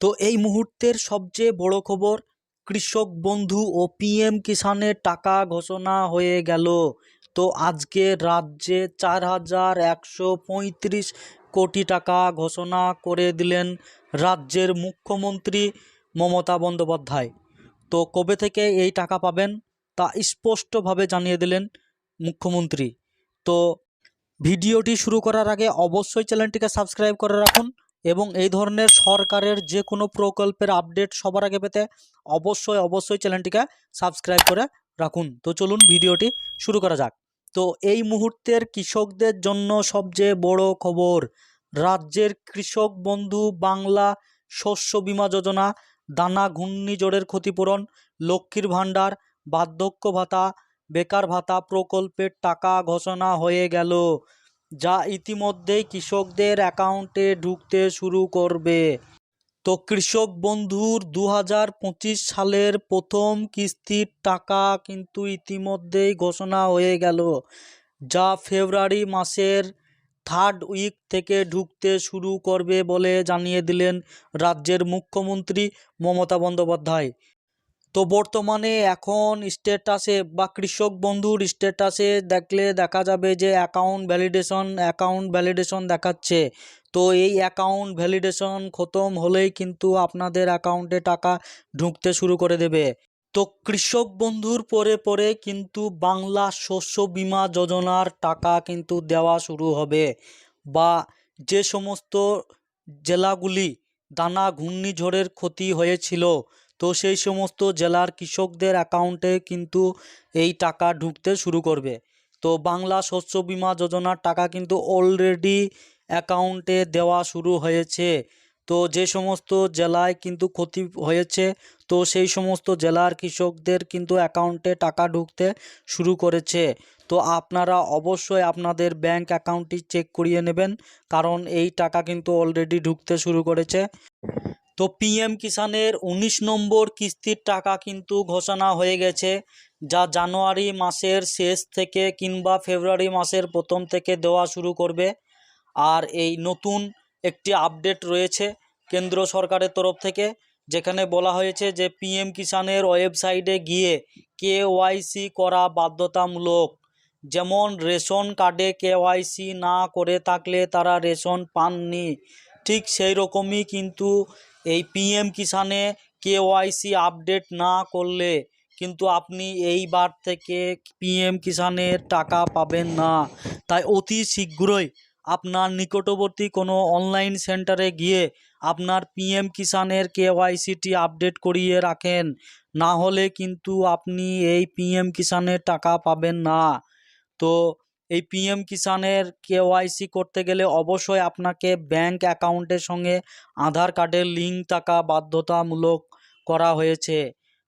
তো এই মুহূর্তের সবচেয়ে বড় খবর, কৃষক বন্ধু ও পিএম কিষানের টাকা ঘোষণা হয়ে গেল। তো আজকে রাজ্যে চার হাজার একশো পঁয়ত্রিশ কোটি টাকা ঘোষণা করে দিলেন রাজ্যের মুখ্যমন্ত্রী মমতা বন্দ্যোপাধ্যায়। তো কবে থেকে এই টাকা পাবেন তা স্পষ্টভাবে জানিয়ে দিলেন মুখ্যমন্ত্রী। তো ভিডিওটি শুরু করার আগে অবশ্যই চ্যানেলটিকে সাবস্ক্রাইব করে রাখুন। এবং এই ধরনের সরকারের যে কোনো প্রকল্পের আপডেট সবার আগে পেতে অবশ্যই অবশ্যই চ্যানেলটিকে সাবস্ক্রাইব করে রাখুন। তো চলুন ভিডিওটি শুরু করা যাক। তো এই মুহূর্তের কৃষকদের জন্য সবচেয়ে বড় খবর, রাজ্যের কৃষক বন্ধু বাংলা শস্য বীমা যোজনা, দানা ঘূর্ণিঝড়ের ক্ষতিপূরণ, লক্ষ্মীর ভাণ্ডার, বার্ধক্য ভাতা, বেকার ভাতা প্রকল্পের টাকা ঘোষণা হয়ে গেল। যা ইতিমধ্যেই কৃষকদের অ্যাকাউন্টে ঢুকতে শুরু করবে। তো কৃষক বন্ধুর দু হাজার পঁচিশ সালের প্রথম কিস্তির টাকা কিন্তু ইতিমধ্যেই ঘোষণা হয়ে গেল, যা ফেব্রুয়ারি মাসের থার্ড উইক থেকে ঢুকতে শুরু করবে বলে জানিয়ে দিলেন রাজ্যের মুখ্যমন্ত্রী মমতা বন্দ্যোপাধ্যায়। তো বর্তমানে এখন স্ট্যাটাসে বা কৃষক বন্ধুর স্ট্যাটাসে দেখলে দেখা যাবে যে অ্যাকাউন্ট ভ্যালিডেশন অ্যাকাউন্ট ভ্যালিডেশন দেখাচ্ছে। তো এই অ্যাকাউন্ট ভ্যালিডেশন খতম হলেই কিন্তু আপনাদের অ্যাকাউন্টে টাকা ঢুকতে শুরু করে দেবে। তো কৃষক বন্ধুর পরে পরে কিন্তু বাংলা শস্য বীমা যোজনার টাকা কিন্তু দেওয়া শুরু হবে বা যে সমস্ত জেলাগুলি দানা ঘূর্ণিঝড়ের ক্ষতি হয়েছিল তো সেই সমস্ত জেলার কৃষকদের অ্যাকাউন্টে কিন্তু এই টাকা ঢুকতে শুরু করবে। তো বাংলা শস্য বীমা যোজনার টাকা কিন্তু অলরেডি অ্যাকাউন্টে দেওয়া শুরু হয়েছে। তো যে সমস্ত জেলায় কিন্তু ক্ষতি হয়েছে, তো সেই সমস্ত জেলার কৃষকদের কিন্তু অ্যাকাউন্টে টাকা ঢুকতে শুরু করেছে। তো আপনারা অবশ্যই আপনাদের ব্যাংক অ্যাকাউন্টটি চেক করিয়ে নেবেন, কারণ এই টাকা কিন্তু অলরেডি ঢুকতে শুরু করেছে। তো পিএম কিষানের উনিশ নম্বর কিস্তির টাকা কিন্তু ঘোষণা হয়ে গেছে, যা জানুয়ারি মাসের শেষ থেকে কিংবা ফেব্রুয়ারি মাসের প্রথম থেকে দেওয়া শুরু করবে। আর এই নতুন একটি আপডেট রয়েছে কেন্দ্র সরকারের তরফ থেকে, যেখানে বলা হয়েছে যে পিএম কিষানের ওয়েবসাইটে গিয়ে কেওয়াইসি করা বাধ্যতামূলক। যেমন রেশন কার্ডে কেওয়াইসি না করে থাকলে তারা রেশন পাননি, ঠিক সেই রকমই কিন্তু এই পিএম কিষানে কেওয়াইসি আপডেট না করলে কিন্তু আপনি এইবার থেকে পিএম কিষানের টাকা পাবেন না। তাই অতি শীঘ্রই আপনার নিকটবর্তী কোনো অনলাইন সেন্টারে গিয়ে আপনার পিএম কিষানের কেওয়াইসিটি আপডেট করিয়ে রাখেন। না হলে কিন্তু আপনি এই পিএম কিষানের টাকা পাবেন না। তো এই পিএম কিষানের কেওয়াইসি করতে গেলে অবশ্যই আপনাকে ব্যাংক অ্যাকাউন্টের সঙ্গে আধার কার্ডের লিঙ্ক থাকা বাধ্যতামূলক করা হয়েছে।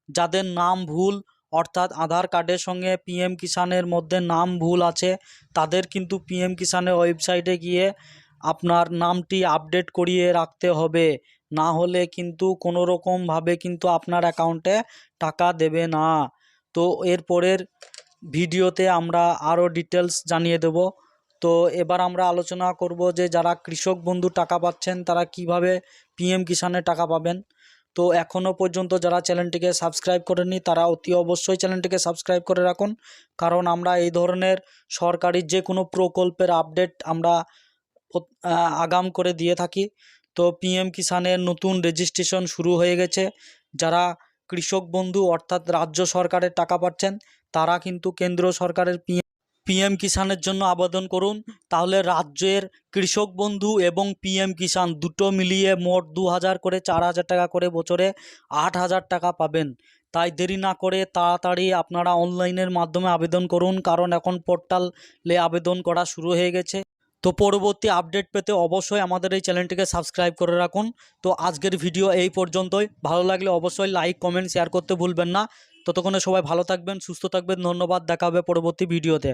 যাদের নাম ভুল, অর্থাৎ আধার কার্ডের সঙ্গে পিএম কিষানের মধ্যে নাম ভুল আছে, তাদের কিন্তু পিএম কিষানের ওয়েবসাইটে গিয়ে আপনার নামটি আপডেট করিয়ে রাখতে হবে। না হলে কিন্তু কোনো রকমভাবে কিন্তু আপনার অ্যাকাউন্টে টাকা দেবে না। তো এরপরের ভিডিওতে আমরা আরও ডিটেলস জানিয়ে দেব। তো এবার আমরা আলোচনা করব যে যারা কৃষক বন্ধু টাকা পাচ্ছেন, তারা কীভাবে পিএম কিষানে টাকা পাবেন। তো এখনও পর্যন্ত যারা চ্যানেলটিকে সাবস্ক্রাইব করেনি তারা অতি অবশ্যই চ্যানেলটিকে সাবস্ক্রাইব করে রাখুন। কারণ আমরা এই ধরনের সরকারি যে কোনো প্রকল্পের আপডেট আমরা আগাম করে দিয়ে থাকি। তো পিএম কিষানের নতুন রেজিস্ট্রেশন শুরু হয়ে গেছে। যারা কৃষক বন্ধু অর্থাৎ রাজ্য সরকারের টাকা পাচ্ছেন তারা কিন্তু কেন্দ্র সরকারের পিএম পিএম কিষানের জন্য আবেদন করুন। তাহলে রাজ্যের কৃষক বন্ধু এবং পিএম কিষান দুটো মিলিয়ে মোট দু হাজার করে চার হাজার টাকা করে বছরে আট হাজার টাকা পাবেন। তাই দেরি না করে তাড়াতাড়ি আপনারা অনলাইনের মাধ্যমে আবেদন করুন, কারণ এখন পোর্টালে আবেদন করা শুরু হয়ে গেছে। তো পরবর্তী আপডেট পেতে অবশ্যই আমাদের এই চ্যানেলটিকে সাবস্ক্রাইব করে রাখুন। তো আজকের ভিডিও এই পর্যন্তই। ভালো লাগলে অবশ্যই লাইক কমেন্ট শেয়ার করতে ভুলবেন না। ততক্ষণে সবাই ভালো থাকবেন সুস্থ থাকবেন। ধন্যবাদ দেখা হবে পরবর্তী ভিডিওতে।